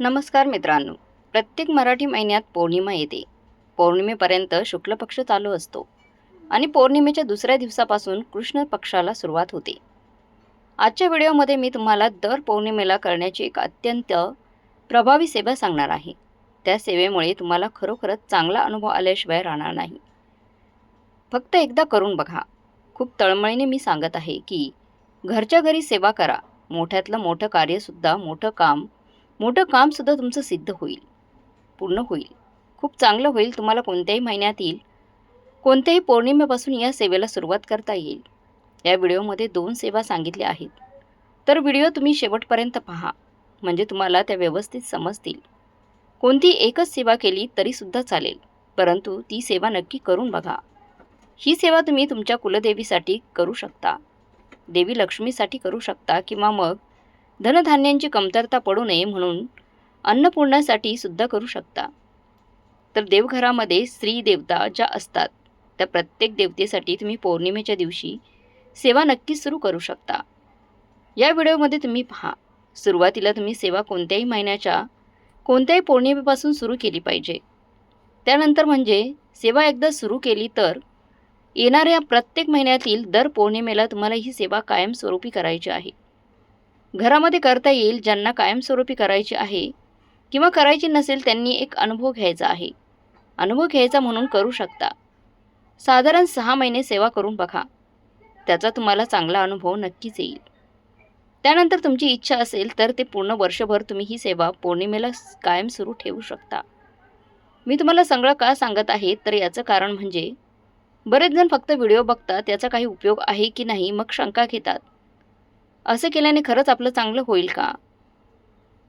नमस्कार मित्रांनो. प्रत्येक मराठी महिन्यात पौर्णिमा येते. पौर्णिमेपर्यंत शुक्ल पक्ष चालू असतो आणि पौर्णिमेच्या दुसऱ्या दिवसापासून कृष्ण पक्षाला सुरुवात होते. आजच्या व्हिडिओमध्ये मी तुम्हाला दर पौर्णिमेला करण्याची एक अत्यंत प्रभावी सेवा सांगणार आहे. त्या सेवेमुळे तुम्हाला खरोखरच चांगला अनुभव आल्याशिवाय राहणार नाही. फक्त एकदा करून बघा. खूप तळमळीने मी सांगत आहे की घरच्या घरी सेवा करा. मोठ्यातलं मोठं कार्यसुद्धा मोठं काम मोठं कामसुद्धा तुमचं सिद्ध होईल. पूर्ण होईल. खूप चांगलं होईल तुम्हाला कोणत्याही महिन्यात येईल. कोणत्याही पौर्णिमेपासून या सेवेला सुरुवात करता येईल. या व्हिडिओमध्ये दोन सेवा सांगितल्या आहेत. तर व्हिडिओ तुम्ही शेवटपर्यंत पहा. म्हणजे तुम्हाला त्या व्यवस्थित समजतील. कोणती एकच सेवा केली तरीसुद्धा चालेल. परंतु ती सेवा नक्की करून बघा. ही सेवा तुम्ही तुमच्या कुलदेवीसाठी करू शकता. देवी लक्ष्मीसाठी करू शकता किंवा मग धनधान्यांची कमतरता पडू नये म्हणून अन्नपूर्णासाठी सुद्धा करू शकता. तर देवघरामध्ये स्त्री देवता ज्या असतात त्या प्रत्येक देवतेसाठी तुम्ही पौर्णिमेच्या दिवशी सेवा नक्कीच सुरू करू शकता. या व्हिडिओमध्ये तुम्ही पहा सुरुवातीला तुम्ही सेवा कोणत्याही महिन्याच्या कोणत्याही पौर्णिमेपासून सुरू केली पाहिजे. त्यानंतर म्हणजे सेवा एकदा सुरू केली तर येणाऱ्या प्रत्येक महिन्यातील दर पौर्णिमेला तुम्हाला ही सेवा कायमस्वरूपी करायची आहे. घरामध्ये करता येईल ज्यांना कायमस्वरूपी करायची आहे किंवा करायची नसेल त्यांनी एक अनुभव घ्यायचा आहे. अनुभव घ्यायचा म्हणून करू शकता. साधारण सहा महिने सेवा करून बघा. त्याचा तुम्हाला चांगला अनुभव नक्कीच येईल. त्यानंतर तुमची इच्छा असेल तर ते पूर्ण वर्षभर तुम्ही ही सेवा पौर्णिमेला कायम सुरू ठेवू शकता. मी तुम्हाला सगळं का सांगत आहे? तर याचं कारण म्हणजे बरेच जण फक्त व्हिडिओ बघतात त्याचा काही उपयोग आहे की नाही मग शंका घेतात. असं केल्याने खरंच आपलं चांगलं होईल का?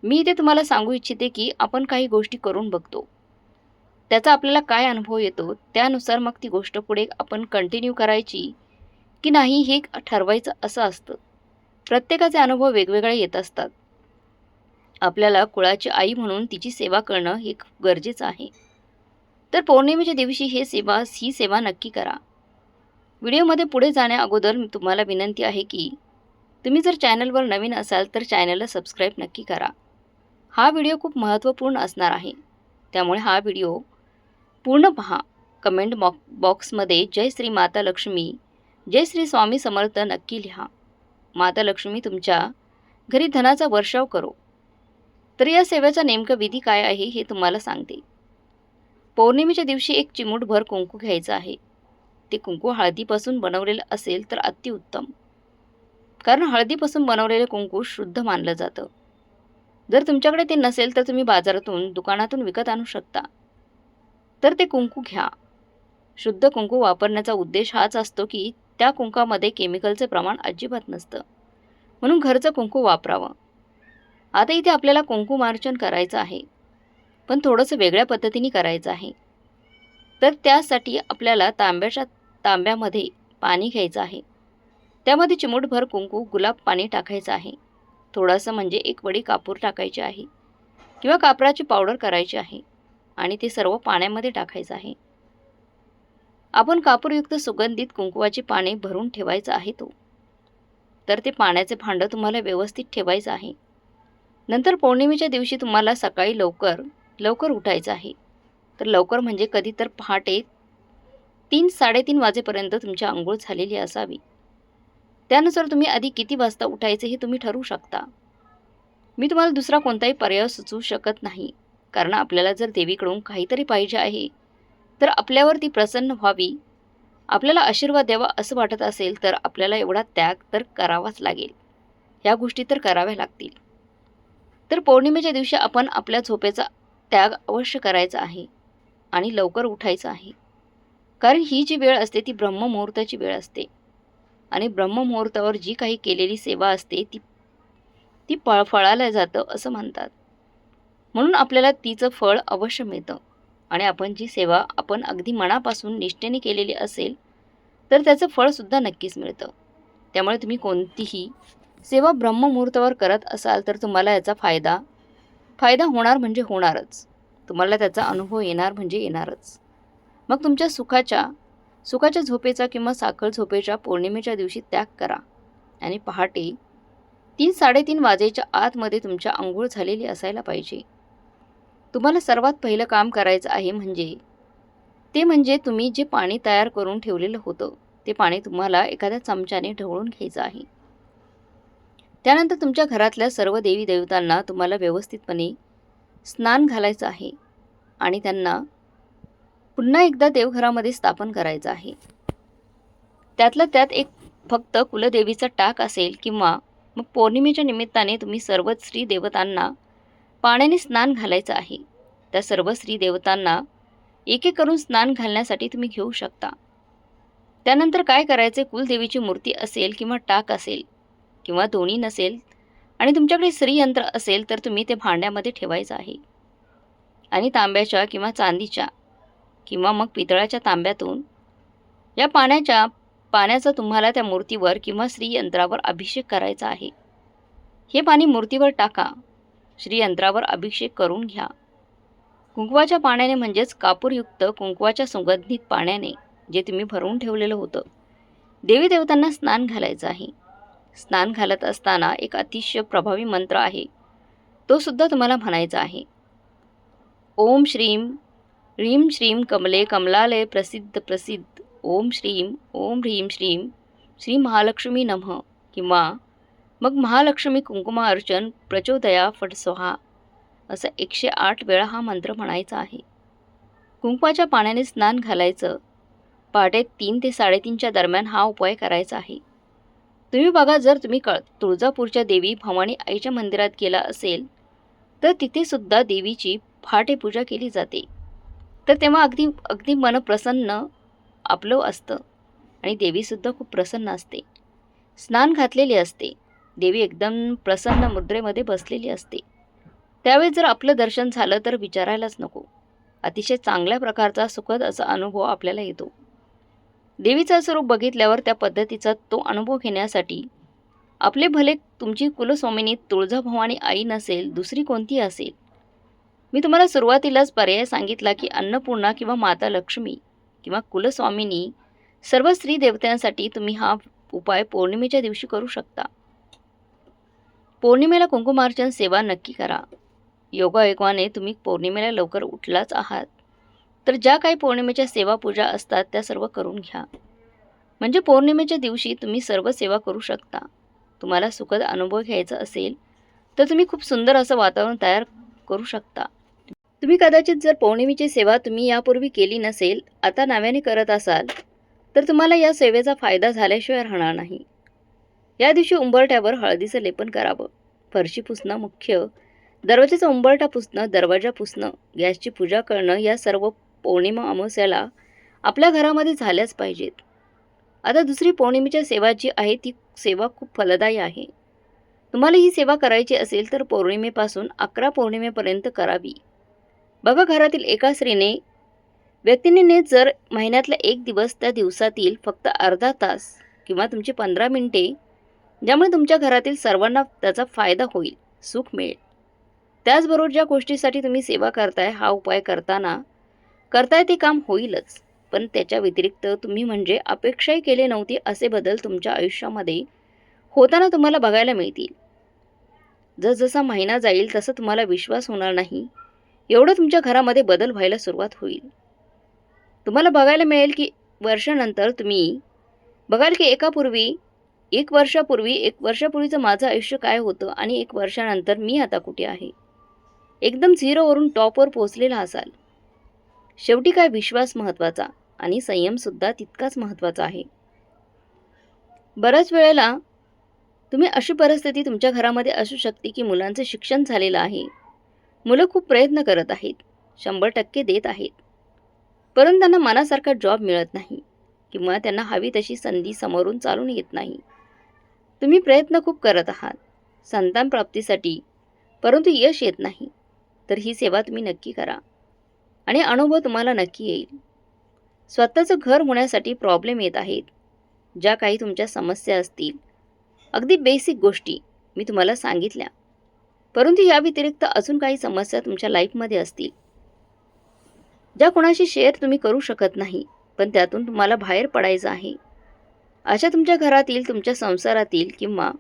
मी इथे तुम्हाला सांगू इच्छिते की आपण काही गोष्टी करून बघतो. त्याचा आपल्याला काय अनुभव येतो त्यानुसार मग ती गोष्ट पुढे आपण कंटिन्यू करायची की नाही हे ठरवायचं असं असतं. प्रत्येकाचे अनुभव वेगवेगळे येत असतात. आपल्याला कुळाची आई म्हणून तिची सेवा करणं हे गरजेचं आहे. तर पौर्णिमेच्या दिवशी हे सेवा ही सेवा नक्की करा. व्हिडिओमध्ये पुढे जाण्या अगोदर तुम्हाला विनंती आहे की तुम्ही जर चॅनलवर नवीन असाल तर चॅनलला सबस्क्राईब नक्की करा. हा व्हिडिओ खूप महत्त्वपूर्ण असणार आहे. त्यामुळे हा व्हिडिओ पूर्ण पहा. कमेंट बॉक बॉक्समध्ये जय श्री माता लक्ष्मी जय श्री स्वामी समर्थ नक्की लिहा. माता लक्ष्मी तुमच्या घरी धनाचा वर्षाव करो. तर या सेवेचा नेमकं विधी काय आहे हे तुम्हाला सांगते. पौर्णिमेच्या दिवशी एक चिमूटभर कुंकू घ्यायचं आहे. ते कुंकू हळदीपासून बनवलेलं असेल तर अतिउत्तम. कारण हळदीपासून बनवलेले कुंकू शुद्ध मानलं जातं. जर तुमच्याकडे ते नसेल तर तुम्ही बाजारातून दुकानातून विकत आणू शकता. तर ते कुंकू घ्या. शुद्ध कुंकू वापरण्याचा उद्देश हाच असतो की त्या कुंकामध्ये केमिकलचे प्रमाण अजिबात नसतं. म्हणून घरचं कुंकू वापरावं. आता इथे आपल्याला कुंकुमार्चन करायचं आहे. पण थोडंसं वेगळ्या पद्धतीने करायचं आहे. तर त्यासाठी आपल्याला तांब्याच्या तांब्यामध्ये पाणी घ्यायचं आहे. त्यामध्ये चिमूटभर कुंकू गुलाब पाणी टाकायचं आहे. थोडंसं म्हणजे एक वडी कापूर टाकायची आहे किंवा कापराची पावडर करायची आहे आणि ते सर्व पाण्यामध्ये टाकायचं आहे. आपण कापूरयुक्त सुगंधित कुंकुवाची पाने भरून ठेवायचं आहे तो. तर ते पाण्याचे भांडं तुम्हाला व्यवस्थित ठेवायचं आहे. नंतर पौर्णिमेच्या दिवशी तुम्हाला सकाळी लवकर लवकर उठायचं आहे. तर लवकर म्हणजे कधी तर पहाटे तीन साडेतीन वाजेपर्यंत तुमची आंघोळ झालेली असावी. त्यानुसार तुम्ही आधी किती वाजता उठायचे हे तुम्ही ठरवू शकता. मी तुम्हाला दुसरा कोणताही पर्याय सुचवू शकत नाही. कारण आपल्याला जर देवीकडून काहीतरी पाहिजे आहे तर आपल्यावर ती प्रसन्न व्हावी. आपल्याला आशीर्वाद द्यावा असं वाटत असेल तर आपल्याला एवढा त्याग तर करावाच लागेल. ह्या गोष्टी तर कराव्या लागतील. तर पौर्णिमेच्या दिवशी आपण आपल्या झोपेचा त्याग अवश्य करायचा आहे आणि लवकर उठायचं आहे. कारण ही जी वेळ असते ती ब्रह्ममुहूर्ताची वेळ असते. आणि ब्रह्ममुहूर्तावर जी काही केलेली सेवा असते ती ती फळ फळाला जातं असं म्हणतात. म्हणून आपल्याला तिचं फळ अवश्य मिळतं. आणि आपण जी सेवा आपण अगदी मनापासून निष्ठेने केलेली असेल तर त्याचं फळसुद्धा नक्कीच मिळतं. त्यामुळे तुम्ही कोणतीही सेवा ब्रह्ममुहूर्तावर करत असाल तर तुम्हाला याचा फायदा फायदा होणार म्हणजे होणारच. तुम्हाला त्याचा अनुभव येणार म्हणजे येणारच. मग तुमच्या सुखाच्या सुखाच्या झोपेचा किंवा साखर झोपेच्या पौर्णिमेच्या दिवशी त्याग करा. आणि पहाटे तीन साडेतीन वाजेच्या आतमध्ये तुमच्या आंघोळ झालेली असायला पाहिजे. तुम्हाला सर्वात पहिलं काम करायचं आहे म्हणजे ते म्हणजे तुम्ही जे पाणी तयार करून ठेवलेलं होतं ते पाणी तुम्हाला एखाद्या चमच्याने ढवळून घ्यायचं आहे. त्यानंतर तुमच्या घरातल्या सर्व देवी देवतांना तुम्हाला व्यवस्थितपणे स्नान घालायचं आहे. आणि त्यांना पुन्हा एकदा देवघरामध्ये स्थापन करायचं आहे. त्यातलं त्यात एक फक्त कुलदेवीचा टाक असेल किंवा मग पौर्णिमेच्या निमित्ताने तुम्ही सर्वच स्त्री देवतांना पाण्याने स्नान घालायचं आहे. त्या सर्व स्त्री देवतांना एक एक करून स्नान घालण्यासाठी तुम्ही घेऊ शकता. त्यानंतर काय करायचे? कुलदेवीची मूर्ती असेल किंवा टाक असेल किंवा दोन्ही नसेल आणि तुमच्याकडे श्रीयंत्र असेल तर तुम्ही ते भांड्यामध्ये ठेवायचं आहे. आणि तांब्याच्या किंवा चांदीच्या किंवा मग पितळाच्या तांब्यातून. या पाण्याच्या पाण्याचा तुम्हाला त्या मूर्तीवर किंवा श्रीयंत्रावर अभिषेक करायचा आहे. हे पाणी मूर्तीवर टाका. श्रीयंत्रावर अभिषेक करून घ्या. कुंकवाच्या पाण्याने म्हणजेच कापूरयुक्त कुंकवाच्या सुगंधित पाण्याने जे तुम्ही भरून ठेवलेलं होतं. देवी देवतांना स्नान घालायचं आहे. स्नान घालत असताना एक अतिशय प्रभावी मंत्र आहे. तो सुद्धा तुम्हाला म्हणायचा आहे. ओम श्रीम ह्रीं श्रीं कमले कमलालय प्रसिद्ध प्रसिद्ध। ओम श्रीम ओम ह्रीं श्रीम श्री महालक्ष्मी नमः। किंवा मग महालक्ष्मी कुंकुम अर्चन प्रचोदया फट स्वाहा असं एकशे आठ वेळा हा मंत्र म्हणायचा आहे. कुंकवाच्या पाण्याने स्नान घालायचं. पहाटे तीन ते साडेतीनच्या दरम्यान हा उपाय करायचा आहे. तुम्ही बघा जर तुम्ही कळ तुळजापूरच्या देवी भवानी आईच्या मंदिरात गेला असेल तर तिथेसुद्धा देवीची पहाटे पूजा केली जाते. तर तेव्हा अगदी अगदी मन प्रसन्न आपलं असतं. आणि देवीसुद्धा खूप प्रसन्न असते. स्नान घातलेली असते. देवी एकदम प्रसन्न मुद्रेमध्ये बसलेली असते. त्यावेळी जर आपलं दर्शन झालं तर विचारायलाच नको. अतिशय चांगल्या प्रकारचा सुखद असा अनुभव आपल्याला येतो. देवीचा स्वरूप बघितल्यावर त्या पद्धतीचा तो अनुभव घेण्यासाठी आपले भले तुमची कुलस्वामिनी तुळजाभवानी आई नसेल दुसरी कोणती असेल मी तुम्हाला सुरुवातीलाच पर्याय सांगितला की अन्नपूर्णा किंवा माता लक्ष्मी किंवा कुलस्वामिनी सर्व स्त्री देवतांसाठी तुम्ही हा उपाय पौर्णिमेच्या दिवशी करू शकता. पौर्णिमेला कुंकुमार्चन सेवा नक्की करा. योगायोगाने तुम्ही पौर्णिमेला लवकर उठलाच आहात. तर ज्या काही पौर्णिमेच्या सेवा पूजा असतात त्या सर्व करून घ्या. म्हणजे पौर्णिमेच्या दिवशी तुम्ही सर्व सेवा करू शकता. तुम्हाला सुखद अनुभव घ्यायचा असेल तर तुम्ही खूप सुंदर असं वातावरण तयार करू शकता. तुम्ही कदाचित जर पौर्णिमेची सेवा तुम्ही यापूर्वी केली नसेल आता नव्याने करत असाल तर तुम्हाला या सेवेचा फायदा झाल्याशिवाय राहणार नाही. या दिवशी उंबरठ्यावर हळदीचं लेपन करावं. फरशी पुसणं मुख्य. दरवाजाचा उंबरठा पुसणं दरवाजा पुसणं गॅसची पूजा करणं या सर्व पौर्णिमा अमावस्याला आपल्या घरामध्ये झाल्याच पाहिजेत. आता दुसरी पौर्णिमेच्या सेवा जी आहे ती सेवा खूप फलदायी आहे. तुम्हाला ही सेवा करायची असेल तर पौर्णिमेपासून अकरा पौर्णिमेपर्यंत करावी. बघा घरातील एका स्त्रीने व्यक्तीने जर महिन्यातला एक दिवस त्या दिवसातील फक्त अर्धा तास किंवा तुमची पंधरा मिनिटे ज्यामुळे तुमच्या घरातील सर्वांना त्याचा फायदा होईल सुख मिळेल. त्याचबरोबर ज्या गोष्टीसाठी तुम्ही सेवा करताय हा उपाय करताना करताय ते काम होईलच. पण त्याच्या व्यतिरिक्त तुम्ही म्हणजे अपेक्षाही केले नव्हती असे बदल तुमच्या आयुष्यामध्ये होताना तुम्हाला बघायला मिळतील. जसजसा महिना जाईल तसं तुम्हाला विश्वास होणार नाही. एवढं तुमच्या घरामध्ये बदल व्हायला सुरुवात होईल. तुम्हाला बघायला मिळेल की वर्षानंतर तुम्ही बघाल की एकापूर्वी एक वर्षापूर्वी एक वर्षापूर्वीचं माझं आयुष्य काय होतं आणि एक वर्षानंतर मी आता कुठे आहे? एकदम झिरोवरून टॉपवर पोचलेला असाल. शेवटी काय विश्वास महत्त्वाचा आणि संयमसुद्धा तितकाच महत्त्वाचा आहे. बऱ्याच वेळेला तुम्ही अशी परिस्थिती तुमच्या घरामध्ये असू शकते की मुलांचं शिक्षण झालेलं आहे. मुलं खूप प्रयत्न करत आहेत. शंभर टक्के देत आहेत. परंतु त्यांना मनासारखा जॉब मिळत नाही किंवा त्यांना हवी तशी संधी समोरून चालून येत नाही. तुम्ही प्रयत्न खूप करत आहात. संतान प्राप्तीसाठी परंतु यश येत नाही. तर ही सेवा तुम्ही नक्की करा. आणि अनुभव तुम्हाला नक्की येईल. स्वतःचं घर होण्यासाठी प्रॉब्लेम येत आहेत. ज्या काही तुमच्या समस्या असतील. अगदी बेसिक गोष्टी मी तुम्हाला सांगितल्या. परंतु या व्यतिरिक्त अजून काही समस्या तुमच्या लाईफमध्ये असतील. ज्या कोणाशी शेअर तुम्ही करू शकत नाही पण त्यातून तुम्हाला बाहेर पडायचं आहे. अशा तुमच्या घरातील तुमच्या संसारातील किंवा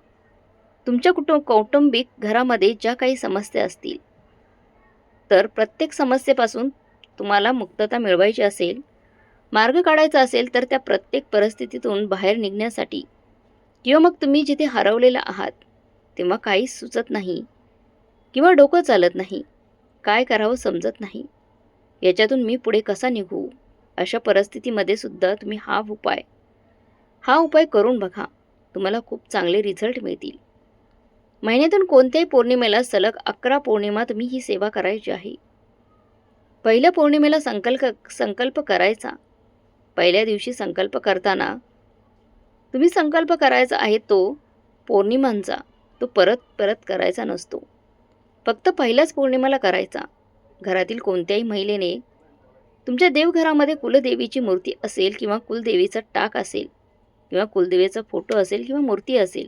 तुमच्या कुटुंब कौटुंबिक घरामध्ये ज्या काही समस्या असतील तर प्रत्येक समस्येपासून तुम्हाला मुक्तता मिळवायची असेल मार्ग काढायचा असेल तर त्या प्रत्येक परिस्थितीतून बाहेर निघण्यासाठी. किंवा मग तुम्ही जिथे हरवलेला आहात तेव्हा काहीच सुचत नाही. किंवा डोकं चालत नाही. काय करावं समजत नाही. याच्यातून मी पुढे कसा निघू? अशा परिस्थितीमध्ये सुद्धा तुम्ही हा उपाय हा उपाय करून बघा. तुम्हाला खूप चांगले रिझल्ट मिळतील. महिन्यातून कोणत्याही पौर्णिमेला सलग अकरा पौर्णिमा तुम्ही ही सेवा करायची आहे. पहिल्या पौर्णिमेला संकल्प संकल्प करायचा. पहिल्या दिवशी संकल्प करताना तुम्ही संकल्प करायचा आहे तो पौर्णिमांचा. तो परत परत करायचा नसतो. फक्त पहिल्याच पौर्णिमेला करायचा. घरातील कोणत्याही महिलेने तुमच्या देवघरामध्ये कुलदेवीची मूर्ती असेल किंवा कुलदेवीचा टाक असेल किंवा कुलदेवीचा फोटो असेल किंवा मूर्ती असेल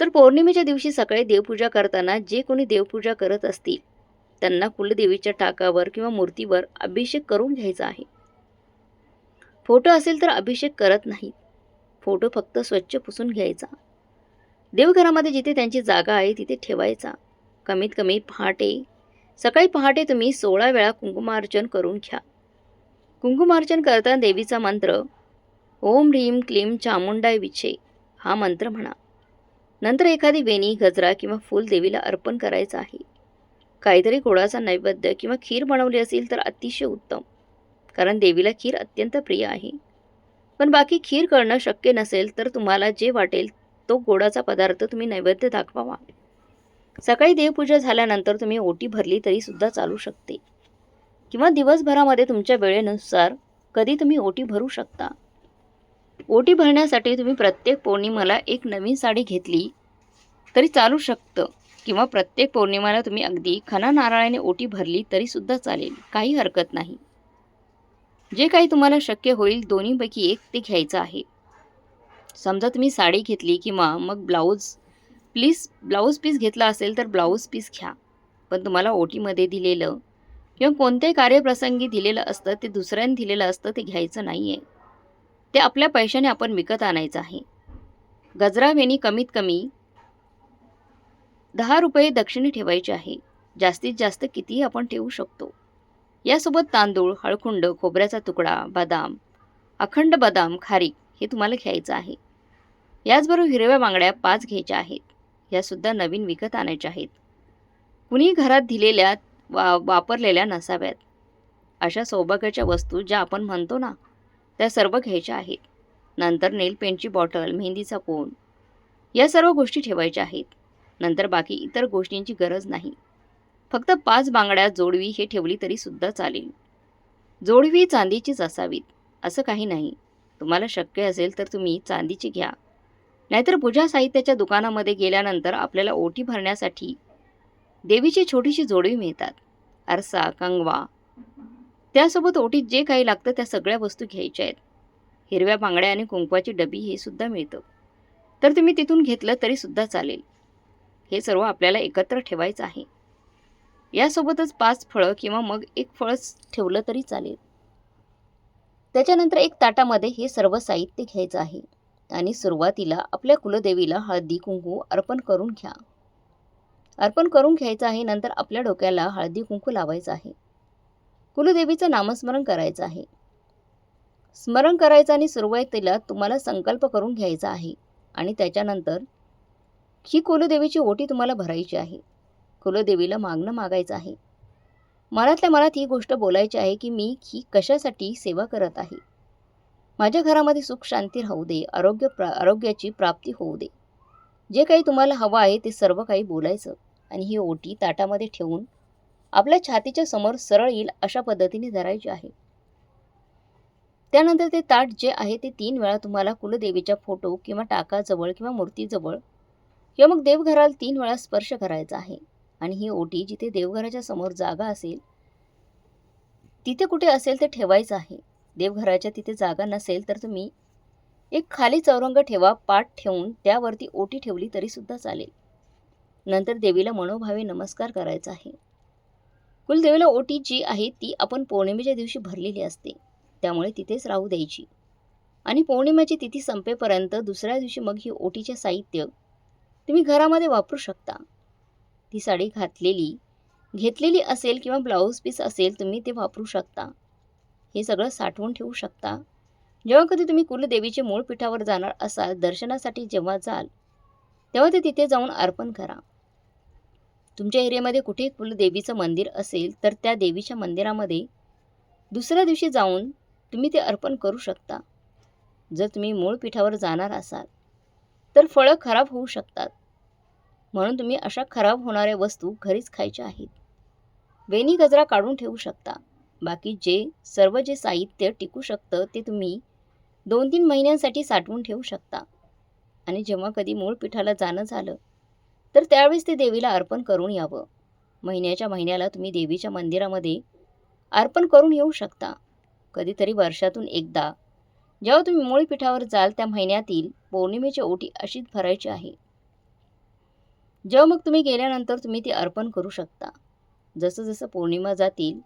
तर पौर्णिमेच्या दिवशी सकाळी देवपूजा करताना जे कोणी देवपूजा करत असतील त्यांना कुलदेवीच्या टाकावर किंवा मूर्तीवर अभिषेक करून घ्यायचा आहे. फोटो असेल तर अभिषेक करत नाही फोटो फक्त स्वच्छ पुसून घ्यायचा. देवघरामध्ये जिथे त्यांची जागा आहे तिथे ठेवायचा. कमीत कमी पहाटे. सकाळी पहाटे तुम्ही सोळा वेळा कुंकुमार्चन करून घ्या. कुंकुमार्चन करताना देवीचा मंत्र ओम ह्रीम क्लीम चामुंडाय विछे हा मंत्र म्हणा. नंतर एखादी वेणी गजरा किंवा फूल देवीला अर्पण करायचं आहे. काहीतरी गोडाचा नैवेद्य किंवा खीर बनवली असेल तर अतिशय उत्तम कारण देवीला खीर अत्यंत प्रिय आहे. पण बाकी खीर करणं शक्य नसेल तर तुम्हाला जे वाटेल तो गोडाचा पदार्थ तुम्ही नैवेद्य दाखवावा. सकाळी देवपूजा झाल्यानंतर तुम्ही ओटी भरली तरी सुद्धा चालू शकते. किंवा दिवसभरामध्ये तुमच्या वेळेनुसार कधी तुम्ही ओटी भरू शकता. ओटी भरण्यासाठी तुम्ही प्रत्येक पौर्णिमेला एक नवीन साडी घेतली तरी चालू शकतं. किंवा प्रत्येक पौर्णिमेला तुम्ही अगदी खना नारळाने ओटी भरली तरी सुद्धा चालेल. काही हरकत नाही. जे काही तुम्हाला शक्य होईल दोन्हीपैकी एक ते घ्यायचं आहे. समजा तुम्ही साडी घेतली किंवा मग ब्लाऊज प्लीज ब्लाऊज पीस घेतला असेल तर ब्लाऊज पीस घ्या. पण तुम्हाला ओटीमध्ये दिलेलं किंवा कोणत्याही कार्यप्रसंगी दिलेलं असतं ते दुसऱ्याने दिलेलं असतं ते घ्यायचं नाही आहे ते आपल्या पैशाने आपण विकत आणायचं आहे. गजरा वेणी कमीत कमी दहा रुपये दक्षिणे ठेवायचे आहे. जास्तीत जास्त कितीही आपण ठेवू शकतो. यासोबत तांदूळ हळकुंड खोबऱ्याचा तुकडा बदाम अखंड बदाम खारीक हे तुम्हाला घ्यायचं आहे. याचबरोबर हिरव्या बांगड्या पाच घ्यायच्या आहेत. ह्यासुद्धा नवीन विकत आणायच्या आहेत. कुणी घरात दिलेल्या वा वापरलेल्या नसाव्यात. अशा सौभाग्याच्या वस्तू ज्या आपण म्हणतो ना त्या सर्व घ्यायच्या आहेत. नंतर नेल पेंटची बॉटल मेहंदीचा कोण? या सर्व गोष्टी ठेवायच्या आहेत. नंतर बाकी इतर गोष्टींची गरज नाही. फक्त पाच बांगड्या जोडवी हे ठेवली तरी सुद्धा चालेल. जोडवी चांदीचीच असावीत असं काही नाही. तुम्हाला शक्य असेल तर तुम्ही चांदीची घ्या. नाहीतर पूजा साहित्याच्या दुकानामध्ये गेल्यानंतर आपल्याला ओटी भरण्यासाठी देवीची छोटीशी जोडवी मिळतात. आरसा कंगवा. त्यासोबत ओटीत जे काही लागतं त्या सगळ्या वस्तू घ्यायच्या आहेत. हिरव्या बांगड्या आणि कुंकवाची डबी हे सुद्धा मिळतं. तर तुम्ही तिथून घेतलं तरी सुद्धा चालेल. हे सर्व आपल्याला एकत्र ठेवायचं आहे. यासोबतच पाच फळं किंवा मग एक फळच ठेवलं तरी चालेल. त्याच्यानंतर एक ताटामध्ये हे सर्व साहित्य घ्यायचं आहे. आणि सुरुवातीला आपल्या कुलदेवीला हळदी कुंकू अर्पण करून घ्या. अर्पण करून घ्यायचं आहे नंतर आपल्या डोक्याला हळदी कुंकू लावायचं आहे. कुलदेवीचं नामस्मरण करायचं आहे. स्मरण करायचं आणि सुरुवातीला तुम्हाला संकल्प करून घ्यायचा आहे आणि त्याच्यानंतर ही कुलदेवीची ओटी तुम्हाला भरायची आहे. कुलदेवीला मागणं मागायचं आहे. मनातल्या मनात ही गोष्ट बोलायची आहे की मी ही कशासाठी सेवा करत आहे? माझ्या घरामध्ये सुख शांती राहू दे आरोग्य प्रा आरोग्याची प्राप्ती होऊ दे. जे काही तुम्हाला हवं आहे ते सर्व काही बोलायचं आणि ही ओटी ताटामध्ये ठेवून आपल्या छातीच्या समोर सरळ येईल अशा पद्धतीने धरायची आहे. त्यानंतर ते ताट जे आहे ते तीन वेळा तुम्हाला कुलदेवीच्या फोटो किंवा टाकाजवळ किंवा मूर्तीजवळ किंवा मग देवघराला तीन वेळा स्पर्श करायचा आहे. आणि ही ओटी जिथे देवघराच्या समोर जागा असेल तिथे कुठे असेल ते ठेवायचं आहे. देवघराच्या तिथे जागा नसेल तर तुम्ही एक खाली चौरंग ठेवा पाठ ठेवून त्यावरती ओटी ठेवली तरीसुद्धा चालेल. नंतर देवीला मनोभावे नमस्कार करायचा आहे. कुलदेवीला ओटी जी आहे ती आपण पौर्णिमेच्या दिवशी भरलेली असते. त्यामुळे तिथेच राहू द्यायची. आणि पौर्णिमेची तिथी संपेपर्यंत दुसऱ्या दिवशी मग ही ओटीचे साहित्य तुम्ही घरामध्ये वापरू शकता. ती साडी घातलेली घेतलेली असेल किंवा ब्लाऊज पीस असेल तुम्ही ते वापरू शकता. हे सगळं साठवून ठेवू शकता. जेव्हा कधी तुम्ही कुलदेवीचे मूळ पीठावर जाणार असाल दर्शनासाठी जेव्हा जाल तेव्हा ते तिथे जाऊन अर्पण करा. तुमच्या एरियामध्ये कुठे कुलदेवीचं मंदिर असेल तर त्या देवीच्या मंदिरामध्ये दुसऱ्या दिवशी जाऊन तुम्ही ते अर्पण करू शकता. जर तुम्ही मूळ पीठावर जाणार असाल तर फळं खराब होऊ शकतात. म्हणून तुम्ही अशा खराब होणाऱ्या वस्तू घरीच खायच्या आहेत. वेणी गजरा काढून ठेवू शकता. बाकी जे सर्व जे साहित्य टिकू शकतं ते तुम्ही दोन तीन महिन्यांसाठी साठवून ठेवू शकता. आणि जेव्हा कधी मूळ पिठाला जाणं झालं तर त्यावेळेस ते देवीला अर्पण करून यावं. महिन्याच्या महिन्याला तुम्ही देवीच्या मंदिरामध्ये अर्पण करून येऊ शकता. कधीतरी वर्षातून एकदा जेव्हा तुम्ही मूळ पिठावर जाल त्या महिन्यातील पौर्णिमेची ओटी अशीच भरायची आहे. जेव्हा मग तुम्ही गेल्यानंतर तुम्ही ती अर्पण करू शकता. जसं जसं पौर्णिमा जातील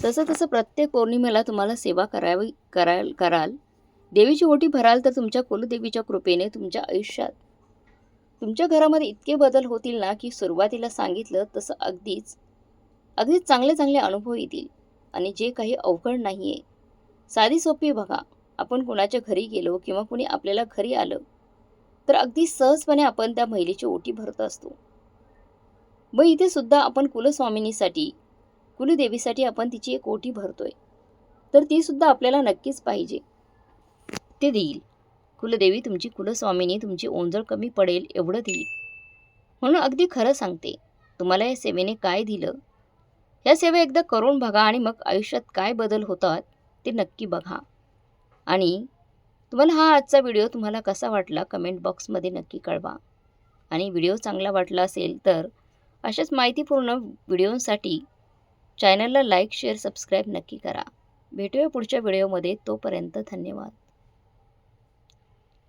तसं तसं प्रत्येक पौर्णिमेला तुम्हाला सेवा करावी कराल कराल. देवीची ओटी भराल तर तुमच्या कुलदेवीच्या कृपेने तुमच्या आयुष्यात तुमच्या घरामध्ये इतके बदल होतील ना की सुरुवातीला सांगितलं तसं अगदीच अगदीच चांगले चांगले अनुभव येतील. आणि जे काही अवघड नाही आहे साधी सोपी बघा. आपण कुणाच्या घरी गेलो किंवा कुणी आपल्याला घरी आलं तर अगदी सहजपणे आपण त्या महिलेची ओटी भरत असतो. व इथे सुद्धा आपण कुलस्वामिनीसाठी कुलदेवीसाठी आपण तिची एक ओटी भरतोय. तर ती सुद्धा आपल्याला नक्कीच पाहिजे. ते देईल. कुलदेवी तुमची कुलस्वामिनी तुमची ओंजळ कमी पडेल एवढं देईल. म्हणून अगदी खरं सांगते तुम्हाला या सेवेने काय दिलं? या सेवा एकदा करून बघा आणि मग आयुष्यात काय बदल होतात ते नक्की बघा. आणि तुम्हाला हा आजचा व्हिडिओ तुम्हाला कसा वाटला कमेंट बॉक्समध्ये नक्की कळवा. आणि व्हिडिओ चांगला वाटला असेल तर अशाच माहितीपूर्ण व्हिडिओंसाठी चॅनलला लाईक शेअर सबस्क्राईब नक्की करा. भेटूया पुढच्या व्हिडिओमध्ये. तोपर्यंत धन्यवाद.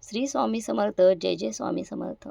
श्री स्वामी समर्थ. जय जय स्वामी समर्थ.